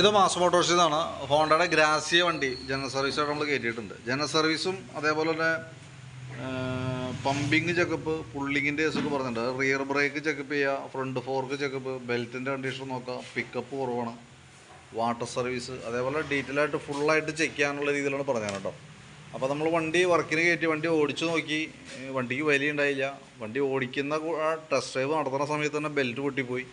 ഇത് മാസ് മോട്ടോഴ്സിൽ ഹോണ്ടയുടെ ഗ്രാസിയ വണ്ടി ജനറൽ സർവീസായിട്ട് നമ്മൾ കയറ്റിയിട്ടുണ്ട് ജനറൽ സർവീസും അതേപോലെ തന്നെ പമ്പിങ് ചെക്കപ്പ് പുള്ളിങ്ങിന്റെ കേസൊക്കെ പറഞ്ഞിട്ടുണ്ട്. റിയർ ബ്രേക്ക് ചെക്കപ്പ് ചെയ്യുക ഫ്രണ്ട് ഫോർക്ക് ചെക്കപ്പ് ബെൽറ്റിന്റെ കണ്ടീഷൻ നോക്കുക പിക്കപ്പ് കുറവാണ് വാട്ടർ സർവീസ് അതേപോലെ ഡീറ്റെയിൽ ആയിട്ട് ഫുള്ളായിട്ട് ചെക്ക് ചെയ്യാനുള്ള രീതിയിലാണ് പറഞ്ഞത് കേട്ടോ. അപ്പോൾ നമ്മൾ വണ്ടി വർക്കിന് കയറ്റി വണ്ടി ഓടിച്ചു നോക്കി. വണ്ടിക്ക് വലിയ ഉണ്ടായില്ല വണ്ടി ഓടിക്കുന്ന ടെസ്റ്റ് ഡ്രൈവ് നടത്തുന്ന സമയത്ത് തന്നെ ബെൽറ്റ് പൊട്ടിപ്പോയി.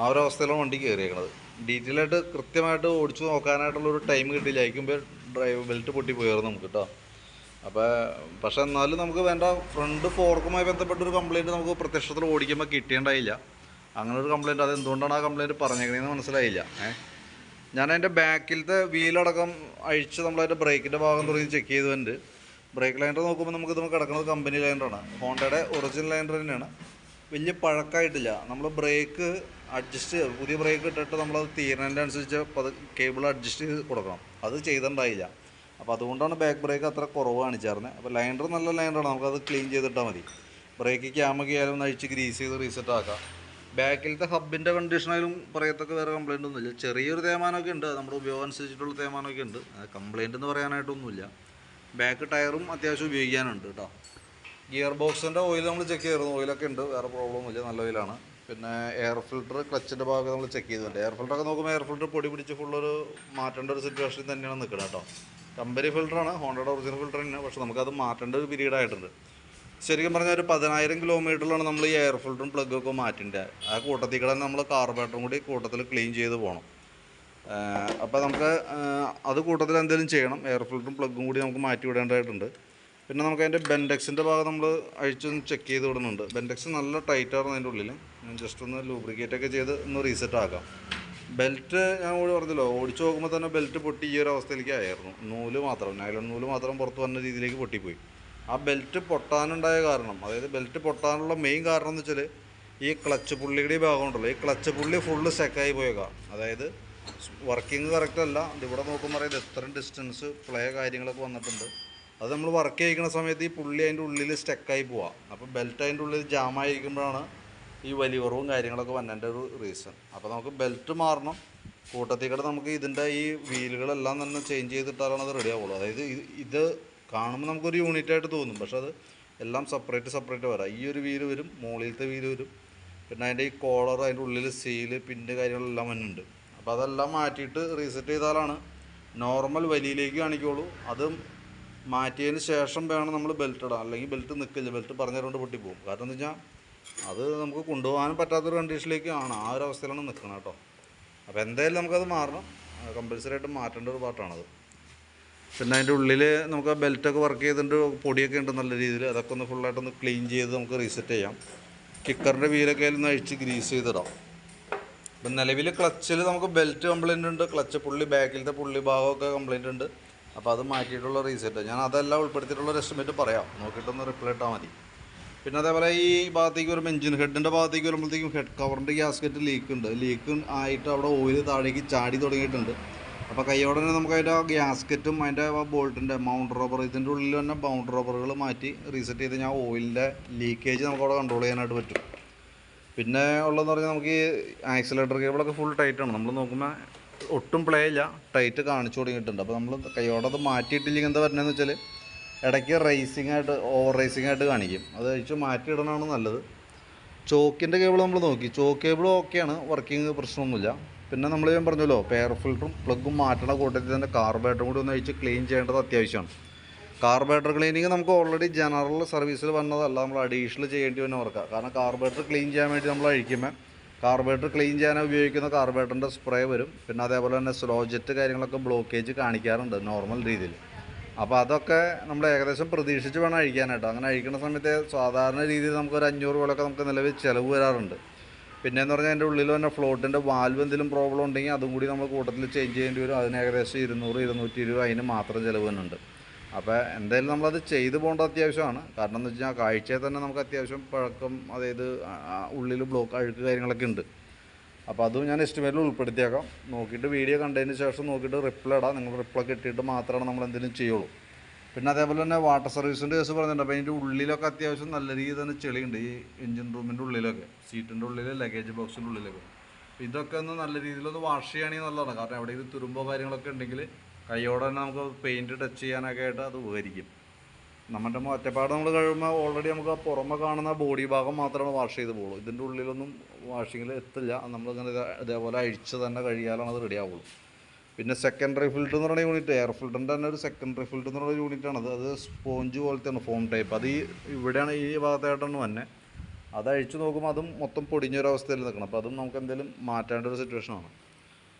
ആ ഒരു അവസ്ഥയിലാണ് വണ്ടി കയറിയേക്കണത് ഡീറ്റെയിൽ ആയിട്ട് കൃത്യമായിട്ട് ഓടിച്ചു നോക്കാനായിട്ടുള്ള ഒരു ടൈം കിട്ടിയില്ല അയക്കുമ്പോൾ ഡ്രൈവ് ബെൽറ്റ് പൊട്ടിപ്പോയായിരുന്നു നമുക്ക് കേട്ടോ അപ്പോൾ പക്ഷേ എന്നാലും നമുക്ക് വേണ്ട ഫ്രണ്ട് ഫോർക്കുമായി ബന്ധപ്പെട്ട ഒരു കംപ്ലയിന്റ് നമുക്ക് പ്രത്യക്ഷത്തിൽ ഓടിക്കുമ്പോൾ കിട്ടേണ്ടായില്ല. അങ്ങനെ ഒരു കംപ്ലയിന്റ് അത് എന്തുകൊണ്ടാണ് ആ കംപ്ലയിന്റ് പറഞ്ഞേക്കണേന്ന് മനസ്സിലായില്ല. ഏഹ് ഞാൻ അതിന്റെ ബാക്കിലത്തെ വീലടക്കം അഴിച്ച് നമ്മളതിന്റെ ബ്രേക്കിന്റെ ഭാഗം തുടങ്ങി ചെക്ക് ചെയ്തുകൊണ്ട് ബ്രേക്ക് ലൈൻഡർ നോക്കുമ്പോൾ നമുക്ക് ഇത് കിടക്കുന്നത് കമ്പനി ലൈൻഡറാണ് ഹോണ്ടയുടെ ഒറിജിനൽ ലൈൻഡർ തന്നെയാണ്. വലിയ പഴക്കമായിട്ടില്ല നമ്മൾ ബ്രേക്ക് അഡ്ജസ്റ്റ് പുതിയ ബ്രേക്ക് ഇട്ടിട്ട് നമ്മളത് തീരുന്നതിന്റെ അനുസരിച്ച് കേബിൾ അഡ്ജസ്റ്റ് ചെയ്ത് കൊടുക്കണം. അത് ചെയ്തിട്ടുണ്ടായില്ല. അപ്പോൾ അതുകൊണ്ടാണ് ബാക്ക് ബ്രേക്ക് അത്ര കുറവ് കാണിച്ചായിരുന്നത് അപ്പോൾ ലൈൻഡർ നല്ല ലൈൻഡറാണ് നമുക്കത് ക്ലീൻ ചെയ്തിട്ടാൽ മതി. ബ്രേക്ക് ക്യാമൊക്കെ ആയാലും ഒന്ന് അഴിച്ച് ഗ്രീസ് ചെയ്ത് റീസെറ്റ് ആക്കാം. ബാക്കിലത്തെ ഹബിന്റെ കണ്ടീഷനായാലും പറയത്തക്ക വേറെ കംപ്ലൈന്റ് ഒന്നുമില്ല ചെറിയൊരു തേമാനമൊക്കെ ഉണ്ട്. നമ്മുടെ ഉപയോഗം അനുസരിച്ചിട്ടുള്ള തേമാനമൊക്കെ ഉണ്ട്. കംപ്ലൈന്റ് എന്ന് പറയാനായിട്ടൊന്നുമില്ല. ബാക്ക് ടയറും അത്യാവശ്യം ഉപയോഗിക്കാനുണ്ട് കേട്ടോ ഗിയർ ബോക്സിന്റെ ഓയിൽ നമ്മൾ ചെക്ക് ചെയ്തിരുന്നു. ഓയിലൊക്കെ ഉണ്ട്. വേറെ പ്രോബ്ലം ഒന്നുമില്ല. നല്ല ഓയിലാണ് പിന്നെ എയർ ഫിൽട്ടർ ക്ലച്ചിന്റെ ഭാഗം നമ്മൾ ചെക്ക് ചെയ്തിട്ടുണ്ട്. എയർ ഫിൽട്ടറൊക്കെ നോക്കുമ്പോൾ എയർ ഫിൽറ്റർ പൊടി പിടിച്ച് ഫുള്ളൊരു മാറ്റേണ്ട ഒരു സിറ്റുവേഷൻ തന്നെയാണ് നിൽക്കുന്നത് കേട്ടോ. കമ്പനി ഫിൽറ്ററാണ് ഹോണ്ടയുടെ ഒറിജിനൽ ഫിൽറ്റർ തന്നെയാണ്. പക്ഷേ നമുക്കത് മാറ്റേണ്ട ഒരു പീരീഡ് ആയിട്ടുണ്ട്. ശരിക്കും പറഞ്ഞാൽ ഒരു പതിനായിരം കിലോമീറ്ററിലാണ് നമ്മൾ ഈ എയർ ഫിൽറ്ററും പ്ലഗും ഒക്കെ മാറ്റേണ്ടത് ആ കൂട്ടത്തിൽ കൂടെ നമ്മൾ കാർബറേറ്ററും കൂടി കൂട്ടത്തിൽ ക്ലീൻ ചെയ്ത് പോകണം അപ്പോൾ നമുക്ക് അത് കൂട്ടത്തിൽ എന്തെങ്കിലും ചെയ്യണം. എയർ ഫിൽറ്ററും പ്ലഗും കൂടി നമുക്ക് മാറ്റി വിടേണ്ടതായിട്ടുണ്ട്. പിന്നെ നമുക്ക് അതിന്റെ ബെൻഡെക്സിന്റെ ഭാഗം നമ്മൾ അഴിച്ചൊന്ന് ചെക്ക് ചെയ്ത് വിടുന്നുണ്ട്. ബെൻഡെക്സ് നല്ല ടൈറ്റായിരുന്നു അതിന്റെ ഉള്ളിൽ ഞാൻ ജസ്റ്റ് ഒന്ന് ലൂബ്രിക്കേറ്റ് ഒക്കെ ചെയ്ത് ഒന്ന് റീസെറ്റ് ആക്കാം. ബെൽറ്റ് ഞാൻ കൂടി പറഞ്ഞല്ലോ ഓടിച്ചു നോക്കുമ്പോൾ തന്നെ ബെൽറ്റ് പൊട്ടി ഈ ഒരു അവസ്ഥയിലേക്ക് ആയിരുന്നു നൂൽ മാത്രം നൈലൺ നൂൽ മാത്രം പുറത്ത് വന്ന രീതിയിലേക്ക് പൊട്ടിപ്പോയി. ആ ബെൽറ്റ് പൊട്ടാനുണ്ടായ കാരണം അതായത് ബെൽറ്റ് പൊട്ടാനുള്ള മെയിൻ കാരണം എന്ന് വെച്ചാൽ ഈ ക്ലച്ച് പുള്ളിയുടെ ഭാഗം ഉണ്ടല്ലോ ഈ ക്ലച്ച് പുള്ളി ഫുള്ള് സെക്കായി പോയേക്കാം. അതായത് വർക്കിംഗ് കറക്റ്റ് അല്ല. ഇതിവിടെ നോക്കുമ്പോൾ ഇത് എത്ര ഡിസ്റ്റൻസ് പ്ലേ കാര്യങ്ങളൊക്കെ വന്നിട്ടുണ്ട്. അത് നമ്മൾ വർക്ക് ചെയ്യിക്കുന്ന സമയത്ത് ഈ പുള്ളി അതിന്റെ ഉള്ളിൽ സ്റ്റക്കായി പോവാം. അപ്പോൾ ബെൽറ്റ് അതിന്റെ ഉള്ളിൽ ജാമായിരിക്കുമ്പോഴാണ് ഈ വലിയ കുറവും കാര്യങ്ങളൊക്കെ വന്നതിന്റെ ഒരു റീസൺ അപ്പോൾ നമുക്ക് ബെൽറ്റ് മാറണം. കൂട്ടത്തിൽ കൂടെ നമുക്ക് ഇതിന്റെ ഈ വീലുകളെല്ലാം തന്നെ ചേഞ്ച് ചെയ്തിട്ടാലാണ് അത് റെഡി ആവുള്ളൂ. അതായത് ഇത് ഇത് കാണുമ്പോൾ നമുക്കൊരു യൂണിറ്റ് ആയിട്ട് തോന്നും. പക്ഷെ അത് എല്ലാം സെപ്പറേറ്റ് സെപ്പറേറ്റ് വരാം. ഈ ഒരു വീൽ വരും മുകളിലത്തെ വീൽ വരും. പിന്നെ അതിന്റെ ഈ കോളർ അതിന്റെ ഉള്ളിൽ സീൽ പിന്റെ കാര്യങ്ങളെല്ലാം വന്നിട്ടുണ്ട്. അപ്പോൾ അതെല്ലാം മാറ്റിയിട്ട് റീസെറ്റ് ചെയ്താലാണ് നോർമൽ വലിയിലേക്ക് കാണിക്കുള്ളൂ. അത് മാറ്റിയതിന് ശേഷം വേണം നമ്മൾ ബെൽറ്റ് ഇടാൻ. അല്ലെങ്കിൽ ബെൽറ്റ് നിൽക്കില്ല ബെൽറ്റ് പറഞ്ഞുകൊണ്ട് പൊട്ടിപ്പോകും. കാരണം എന്ന് വെച്ചാൽ അത് നമുക്ക് കൊണ്ടുപോകാനും പറ്റാത്തൊരു കണ്ടീഷനിലേക്ക് ആണ് ആ ഒരു അവസ്ഥയിലാണ് നിൽക്കുന്നത് കേട്ടോ. അപ്പോൾ എന്തായാലും നമുക്കത് മാറണം. കമ്പൽസറി ആയിട്ട് മാറ്റേണ്ട ഒരു പാർട്ടാണത് പിന്നെ അതിന്റെ ഉള്ളിൽ നമുക്ക് ആ ബെൽറ്റൊക്കെ വർക്ക് ചെയ്തിട്ട് പൊടിയൊക്കെ ഉണ്ട് നല്ല രീതിയിൽ അതൊക്കെ ഒന്ന് ഫുള്ളായിട്ടൊന്ന് ക്ലീൻ ചെയ്ത് നമുക്ക് റീസെറ്റ് ചെയ്യാം. കിക്കറിന്റെ വീലൊക്കെ ഒന്ന് അഴിച്ച് ഗ്രീസ് ചെയ്തിടാം. അപ്പം നിലവിൽ ക്ലച്ചിൽ നമുക്ക് ബെൽറ്റ് കംപ്ലൈന്റ് ഉണ്ട്. ക്ലച്ച് പുള്ളി ബാക്കിലത്തെ പുള്ളി ഭാഗമൊക്കെ കംപ്ലൈന്റ് ഉണ്ട്. അപ്പോൾ അത് മാറ്റിയിട്ടുള്ള റീസെറ്റ് ഞാൻ അതെല്ലാം ഉൾപ്പെടുത്തിയിട്ടുള്ള ഒരു എസ്റ്റിമേറ്റ് പറയാം. നോക്കിയിട്ടൊന്ന് റിപ്ലൈ ഇട്ടാൽ മതി. പിന്നെ അതേപോലെ ഈ ഭാഗത്തേക്ക് വരുമ്പോൾ എഞ്ചിൻ ഹെഡിന്റെ ഭാഗത്തേക്ക് വരുമ്പോഴത്തേക്കും ഹെഡ് കവറിന്റെ ഗ്യാസ്കറ്റ് ലീക്ക് ഉണ്ട്. ലീക്ക് ആയിട്ട് അവിടെ ഓയിൽ താഴേക്ക് ചാടി തുടങ്ങിയിട്ടുണ്ട്. അപ്പോൾ കൈയോടെ തന്നെ നമുക്ക് അതിന്റെ ഗ്യാസ്കറ്റും അതിന്റെ ബോൾട്ടിന്റെ മൗണ്ട് റബ്ബർ ഇതിന്റെ ഉള്ളിൽ തന്നെ ബൗണ്ട് റബ്ബറുകൾ മാറ്റി റീസെറ്റ് ചെയ്ത് ഞാൻ ഓയിലിന്റെ ലീക്കേജ് നമുക്ക് അവിടെ കൺട്രോൾ ചെയ്യാനായിട്ട് പറ്റും. പിന്നെ ഉള്ളതെന്ന് പറഞ്ഞാൽ നമുക്ക് ഈ ആക്സിലേറ്റർ കേബിളൊക്കെ ഫുൾ ടൈറ്റാണ് നമ്മൾ നോക്കുമ്പോൾ ഒട്ടും പ്ലേ ഇല്ല. ടൈറ്റ് കാണിച്ചു തുടങ്ങിയിട്ടുണ്ട്. അപ്പോൾ നമ്മൾ കൈയോടെ അത് മാറ്റിയിട്ടില്ലെങ്കിൽ എന്താ പറഞ്ഞതെന്ന് വെച്ചാൽ ഇടയ്ക്ക് റേസിംഗ് ആയിട്ട് ഓവർ റേസിംഗ് ആയിട്ട് കാണിക്കും. അത് കഴിച്ച് മാറ്റിയിടണമാണ് നല്ലത്. ചോക്കിന്റെ കേബിൾ നമ്മൾ നോക്കി. ചോക്ക് കേബിൾ ഓക്കെയാണ് വർക്കിംഗ് പ്രശ്നമൊന്നുമില്ല. പിന്നെ നമ്മൾ ഞാൻ പറഞ്ഞല്ലോ പെയർ ഫിൽറ്ററും പ്ലഗും മാറ്റണ കൂട്ടത്തിൽ തന്നെ കാർബറേറ്ററും കൂടി ഒന്ന് അഴിച്ച് ക്ലീൻ ചെയ്യേണ്ടത് അത്യാവശ്യമാണ്. കാർബറേറ്റർ ക്ലീനിങ് നമുക്ക് ഓൾറെഡി ജനറൽ സർവീസിൽ വന്നതല്ല. നമ്മൾ അഡീഷണൽ ചെയ്യേണ്ടി വന്ന ഓർക്കുക കാരണം കാർബറേറ്റർ ക്ലീൻ ചെയ്യാൻ വേണ്ടി നമ്മൾ അഴിക്കുമ്പോൾ കാർബറേറ്റർ ക്ലീൻ ചെയ്യാൻ ഉപയോഗിക്കുന്ന കാർബേറ്ററിന്റെ സ്പ്രേ വരും. പിന്നെ അതേപോലെ തന്നെ സ്ലോ ജെറ്റ് കാര്യങ്ങളൊക്കെ ബ്ലോക്കേജ് കാണിക്കാറുണ്ട് നോർമൽ രീതിയിൽ. അപ്പോൾ അതൊക്കെ നമ്മൾ ഏകദേശം പ്രതീക്ഷിച്ച് വേണം അഴിക്കാനായിട്ട്. അങ്ങനെ അഴിക്കുന്ന സമയത്ത് സാധാരണ രീതിയിൽ നമുക്ക് ഒരു അഞ്ഞൂറ് രൂപയൊക്കെ നമുക്ക് നിലവിൽ ചിലവ് വരാറുണ്ട്. പിന്നെയെന്ന് പറഞ്ഞാൽ അതിന്റെ ഉള്ളിൽ തന്നെ ഫ്ലോട്ടിന്റെ വാൽവ് എന്തെങ്കിലും പ്രോബ്ലം ഉണ്ടെങ്കിൽ അതും കൂടി നമ്മൾ കൂട്ടത്തിൽ ചേഞ്ച് ചെയ്യേണ്ടി വരും. അതിന് ഏകദേശം ഇരുന്നൂറ് ഇരുന്നൂറ്റി ഇരുപത് അതിന് മാത്രം ചിലവ് തന്നെയുണ്ട് അപ്പോൾ എന്തായാലും നമ്മളത് ചെയ്തു പോകേണ്ട അത്യാവശ്യമാണ്. കാരണം എന്ന് വെച്ചാൽ കാഴ്ചയെ തന്നെ നമുക്ക് അത്യാവശ്യം പഴക്കം അതായത് ഉള്ളിൽ ബ്ലോക്ക് അഴുക്ക് കാര്യങ്ങളൊക്കെ ഉണ്ട്. അപ്പോൾ അതും ഞാൻ എസ്റ്റിമേറ്റിൽ ഉൾപ്പെടുത്തിയേക്കാം. നോക്കിയിട്ട് വീഡിയോ കണ്ടതിന് ശേഷം നോക്കിയിട്ട് റിപ്ലൈ ഇടാം. നിങ്ങൾ റിപ്ലൈ കിട്ടിയിട്ട് മാത്രമാണ് നമ്മൾ എന്തെങ്കിലും ചെയ്യുള്ളൂ. പിന്നെ അതേപോലെ തന്നെ വാട്ടർ സർവീസിന്റെ കേസ് പറഞ്ഞിട്ടുണ്ട്. അപ്പോൾ അതിന്റെ ഉള്ളിലൊക്കെ അത്യാവശ്യം നല്ല രീതിയിൽ തന്നെ ചെളിയുണ്ട്. ഈ എഞ്ചിൻ റൂമിന്റെ ഉള്ളിലൊക്കെ സീറ്റിന്റെ ഉള്ളിൽ ലഗേജ് ബോക്സിന്റെ ഉള്ളിലൊക്കെ. ഇതൊക്കെ ഒന്ന് നല്ല രീതിയിലൊന്ന് വാഷ് ചെയ്യുകയാണെങ്കിൽ നല്ലതാണ്. കാരണം എവിടെയെങ്കിലും തുരുമ്പോ കാര്യങ്ങളൊക്കെ ഉണ്ടെങ്കിൽ കൈയോടെ തന്നെ നമുക്ക് പെയിന്റ് ടച്ച് ചെയ്യാനൊക്കെ ആയിട്ട് അത് ഉപകരിക്കും. നമ്മുടെ ഒറ്റപ്പാട് നമ്മൾ കഴിയുമ്പോൾ ഓൾറെഡി നമുക്ക് പുറമെ കാണുന്ന ബോഡി ഭാഗം മാത്രമാണ് വാഷ് ചെയ്ത് പോകുള്ളൂ ഇതിന്റെ ഉള്ളിലൊന്നും വാഷിങ്ങിൽ എത്തില്ല. നമ്മളിങ്ങനെ ഇതാ- ഇതേപോലെ അഴിച്ച് തന്നെ കഴിയാലാണ് അത് റെഡി ആവുള്ളൂ. പിന്നെ സെക്കൻഡറി ഫിൽറ്റർ എന്ന് പറയുന്ന യൂണിറ്റ് എയർ ഫിൽറ്ററിന്റെ തന്നെ ഒരു സെക്കൻഡറി ഫിൽറ്റർ എന്ന് പറയുന്ന യൂണിറ്റാണ് അത് അത് സ്പോഞ്ച് പോലത്തെയാണ് ഫോം ടൈപ്പ് അത് ഈ ഇവിടെയാണ് ഈ ഭാഗത്തായിട്ടാണ് തന്നെ അത് അഴിച്ചു നോക്കുമ്പോൾ അതും മൊത്തം പൊടിഞ്ഞൊരവസ്ഥയിൽ നിൽക്കണം. അപ്പോൾ അതും നമുക്ക് എന്തെങ്കിലും മാറ്റേണ്ട ഒരു സിറ്റുവേഷനാണ്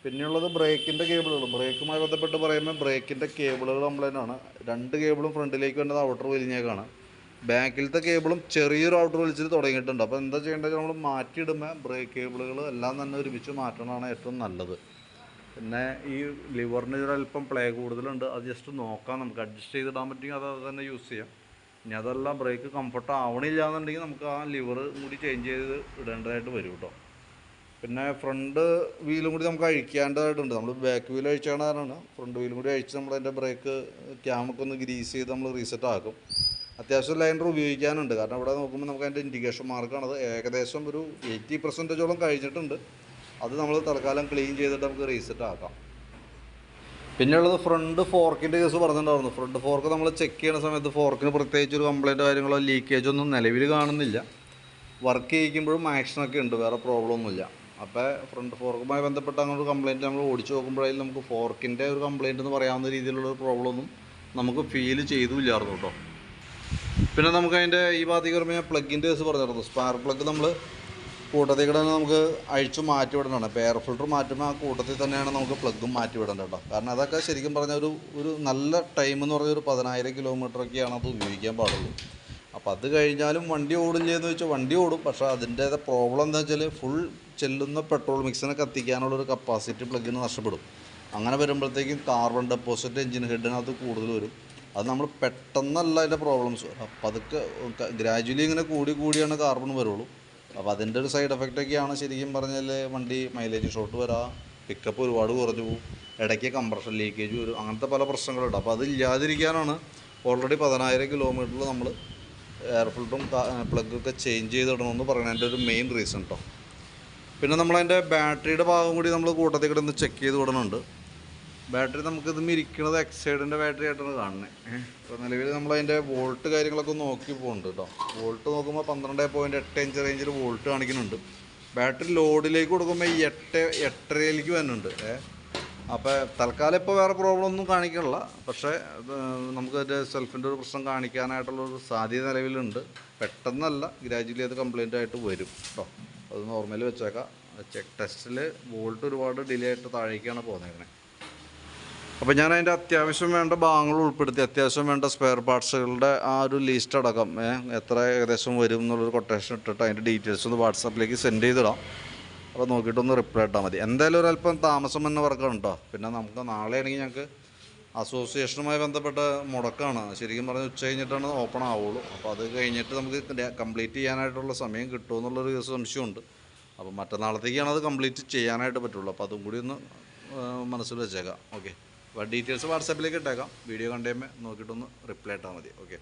പിന്നെയുള്ളത് ബ്രേക്കിന്റെ കേബിളുകൾ. ബ്രേക്കുമായി ബന്ധപ്പെട്ട് പറയുമ്പോൾ ബ്രേക്കിന്റെ കേബിളുകൾ കംപ്ലൈന്റ് ആണ് രണ്ട് കേബിളും ഫ്രണ്ടിലേക്ക് വേണ്ടത് ഔട്ടർ വലിഞ്ഞേക്കാണ്. ബാക്കിലത്തെ കേബിളും ചെറിയൊരു ഔട്ടർ വലിച്ചിട്ട് തുടങ്ങിയിട്ടുണ്ട്. അപ്പോൾ എന്താ ചെയ്യേണ്ടത് നമ്മൾ മാറ്റിയിടുമ്പോൾ ബ്രേക്ക് കേബിളുകൾ എല്ലാം തന്നെ ഒരുമിച്ച് മാറ്റണമാണ് ഏറ്റവും നല്ലത്. പിന്നെ ഈ ലിവറിന് ഒരു അല്പം പ്ലേ കൂടുതലുണ്ട്. അത് ജസ്റ്റ് നോക്കാം. നമുക്ക് അഡ്ജസ്റ്റ് ചെയ്തിടാൻ പറ്റുമെങ്കിൽ അത് തന്നെ യൂസ് ചെയ്യാം. ഇനി അതെല്ലാം ബ്രേക്ക് കംഫർട്ട് ആവണില്ല എന്നുണ്ടെങ്കിൽ നമുക്ക് ആ ലിവർ കൂടി ചേഞ്ച് ചെയ്ത് ഇടേണ്ടതായിട്ട് വരും കേട്ടോ. പിന്നെ ഫ്രണ്ട് വീലും കൂടി നമുക്ക് അഴിക്കേണ്ടതായിട്ടുണ്ട്. നമ്മൾ ബാക്ക് വീൽ അഴിച്ചാണ് കാരണമാണ് ഫ്രണ്ട് വീലും കൂടി അഴിച്ച് നമ്മൾ അതിന്റെ ബ്രേക്ക് ക്യാമൊക്കെ ഒന്ന് ഗ്രീസ് ചെയ്ത് നമ്മൾ റീസെറ്റ് ആക്കും. അത്യാവശ്യം ലൈനർ ഉപയോഗിക്കാനുണ്ട്. കാരണം ഇവിടെ നോക്കുമ്പോൾ നമുക്ക് അതിന്റെ ഇൻഡിക്കേഷൻ മാർക്കാണത് ഏകദേശം ഒരു എയ്റ്റി പെർസെന്റേജോളം കഴിഞ്ഞിട്ടുണ്ട്. അത് നമ്മൾ തൽക്കാലം ക്ലീൻ ചെയ്തിട്ട് നമുക്ക് റീസെറ്റ് ആക്കാം. പിന്നെയുള്ളത് ഫ്രണ്ട് ഫോർക്കിന്റെ കേസ് പറഞ്ഞിട്ടുണ്ടായിരുന്നു. ഫ്രണ്ട് ഫോർക്ക് നമ്മൾ ചെക്ക് ചെയ്യുന്ന സമയത്ത് ഫോർക്കിന് പ്രത്യേകിച്ച് ഒരു കംപ്ലയിന്റ് കാര്യങ്ങളോ ലീക്കേജ് ഒന്നും നിലവിൽ കാണുന്നില്ല. വർക്ക് ചെയ്യിക്കുമ്പോഴും ആക്ഷനൊക്കെ ഉണ്ട്. വേറെ പ്രോബ്ലം ഒന്നുമില്ല. അപ്പോൾ ഫ്രണ്ട് ഫോർക്കുമായി ബന്ധപ്പെട്ട അങ്ങനെ ഒരു കംപ്ലൈന്റ് നമ്മൾ ഓടിച്ചു നോക്കുമ്പോഴായാലും നമുക്ക് ഫോർക്കിന്റെ ഒരു കംപ്ലയിന്റ് എന്ന് പറയാവുന്ന രീതിയിലുള്ള പ്രോബ്ലം ഒന്നും നമുക്ക് ഫീൽ ചെയ്തുമില്ലായിരുന്നു കേട്ടോ. പിന്നെ നമുക്ക് അതിന്റെ ഈ ഭാഗത്തേക്ക് വരുമ്പോൾ പ്ലഗിന്റെ കേസ് പറഞ്ഞിരുന്നു. സ്പാർ പ്ലഗ് നമ്മൾ കൂട്ടത്തിൽ കൂടെ നമുക്ക് അഴിച്ചു മാറ്റി വിടേണ്ടതാണ്. എയർ ഫിൽറ്റർ മാറ്റുമ്പോൾ ആ കൂട്ടത്തിൽ തന്നെയാണ് നമുക്ക് പ്ലഗും മാറ്റി വിടേണ്ടത് കേട്ടോ. കാരണം അതൊക്കെ ശരിക്കും പറഞ്ഞാൽ ഒരു ഒരു നല്ല ടൈം എന്ന് പറഞ്ഞാൽ ഒരു പതിനായിരം കിലോമീറ്ററൊക്കെയാണ് അത് ഉപയോഗിക്കാൻ പാടുള്ളൂ. അപ്പോൾ അത് കഴിഞ്ഞാലും വണ്ടി ഓടും ചെയ്യുന്നത് വെച്ചാൽ വണ്ടി ഓടും. പക്ഷേ അതിന്റെ പ്രോബ്ലം എന്താ വെച്ചാൽ ഫുൾ ചെല്ലുന്ന പെട്രോൾ മിക്സിനെ കത്തിക്കാനുള്ളൊരു കപ്പാസിറ്റി പ്ലഗിന് നഷ്ടപ്പെടും. അങ്ങനെ വരുമ്പോഴത്തേക്കും കാർബൺ ഡെപ്പോസിറ്റ് എഞ്ചിൻ ഹെഡിനകത്ത് കൂടുതൽ വരും. അത് നമ്മൾ പെട്ടെന്നല്ല അതിന്റെ പ്രോബ്ലംസ് വരും അപ്പം അതൊക്കെ ഗ്രാജുവലി ഇങ്ങനെ കൂടി കൂടിയാണ് കാർബൺ വരുള്ളൂ. അപ്പോൾ അതിന്റെ ഒരു സൈഡ് എഫക്റ്റൊക്കെയാണ് ശരിക്കും പറഞ്ഞാൽ വണ്ടി മൈലേജ് ഷോട്ട് വരാം പിക്കപ്പ് ഒരുപാട് കുറഞ്ഞു പോകും ഇടയ്ക്ക് കംപ്രഷൻ ലീക്കേജ് വരും അങ്ങനത്തെ പല പ്രശ്നങ്ങളുണ്ട്. അപ്പോൾ അത് ഇല്ലാതിരിക്കാനാണ് ഓൾറെഡി പതിനായിരം കിലോമീറ്ററിൽ നമ്മൾ എയർ ഫിൽറ്ററും പ്ലഗൊക്കെ ചേഞ്ച് ചെയ്തിടണമെന്ന് പറയുന്നതിന്റെ ഒരു മെയിൻ റീസൺ കേട്ടോ പിന്നെ നമ്മളതിന്റെ ബാറ്ററിയുടെ ഭാഗം കൂടി നമ്മൾ കൂട്ടത്തിൽ കിടന്ന് ചെക്ക് ചെയ്ത് വിടണുണ്ട്. ബാറ്ററി നമുക്കിത് ഇരിക്കുന്നത് എക്സൈഡിന്റെ ബാറ്ററി ആയിട്ടാണ് കാണുന്നത് ഇപ്പോൾ നിലവിൽ നമ്മളതിന്റെ വോൾട്ട് കാര്യങ്ങളൊക്കെ നോക്കി പോകുന്നുണ്ട് കേട്ടോ. വോൾട്ട് നോക്കുമ്പോൾ പന്ത്രണ്ട് പോയിന്റ് എട്ട് ഇഞ്ച് റേഞ്ചിൽ വോൾട്ട് കാണിക്കുന്നുണ്ട്. ബാറ്ററി ലോഡിലേക്ക് കൊടുക്കുമ്പോൾ എട്ട് എട്ടരയിലേക്ക് വരുന്നുണ്ട്. ഏഹ് അപ്പോൾ തൽക്കാലം ഇപ്പോൾ വേറെ പ്രോബ്ലം ഒന്നും കാണിക്കണില്ല. പക്ഷേ നമുക്ക് അതിന്റെ സെൽഫിന്റെ ഒരു പ്രശ്നം കാണിക്കാനായിട്ടുള്ള ഒരു സാധ്യത നിലവിലുണ്ട്. പെട്ടെന്നല്ല ഗ്രാജുവലി അത് കംപ്ലൈന്റ് ആയിട്ട് വരും കേട്ടോ. അത് നോർമൽ വെച്ചേക്കാം. ചെക്ക് ടെസ്റ്റിൽ വോൾട്ട് ഒരുപാട് ഡിലേ ആയിട്ട് താഴേക്കാണ് പോകുന്നേക്കണേ അപ്പോൾ ഞാൻ അതിന്റെ അത്യാവശ്യം വേണ്ട ഭാഗങ്ങൾ ഉൾപ്പെടുത്തി അത്യാവശ്യം വേണ്ട സ്പെയർ പാർട്സുകളുടെ ആ ഒരു ലിസ്റ്റ് അടക്കം എത്ര ഏകദേശം വരും എന്നുള്ളൊരു കൊട്ടേഷൻ ഇട്ടിട്ട് അതിന്റെ ഡീറ്റെയിൽസ് ഒന്ന് വാട്സാപ്പിലേക്ക് സെൻഡ് ചെയ്തിടാം. അപ്പോൾ നോക്കിയിട്ടൊന്ന് റിപ്ലൈ ഇട്ടാൽ മതി. എന്തായാലും ഒരല്പം താമസം എന്ന് വർക്കാണ് കേട്ടോ പിന്നെ നമുക്ക് നാളെ ആണെങ്കിൽ ഞങ്ങൾക്ക് അസോസിയേഷനുമായി ബന്ധപ്പെട്ട മുടക്കാണ്. ശരിക്കും പറഞ്ഞാൽ ഉച്ച കഴിഞ്ഞിട്ടാണ് ഓപ്പൺ ആവുള്ളൂ. അപ്പോൾ അത് കഴിഞ്ഞിട്ട് നമുക്ക് കംപ്ലീറ്റ് ചെയ്യാനായിട്ടുള്ള സമയം കിട്ടുമോ എന്നുള്ളൊരു സംശയമുണ്ട്. അപ്പോൾ മറ്റന്നാളത്തേക്കാണ് അത് കംപ്ലീറ്റ് ചെയ്യാനായിട്ട് പറ്റുള്ളൂ. അപ്പോൾ അതും കൂടി ഒന്ന് മനസ്സിൽ വെച്ചേക്കാം. ഓക്കെ അപ്പോൾ ഡീറ്റെയിൽസ് വാട്സാപ്പിലേക്ക് ഇട്ടേക്കാം. വീഡിയോ കണ്ടേമേ. നോക്കിയിട്ടൊന്ന് റിപ്ലൈ ഇട്ടാൽ മതി. ഓക്കെ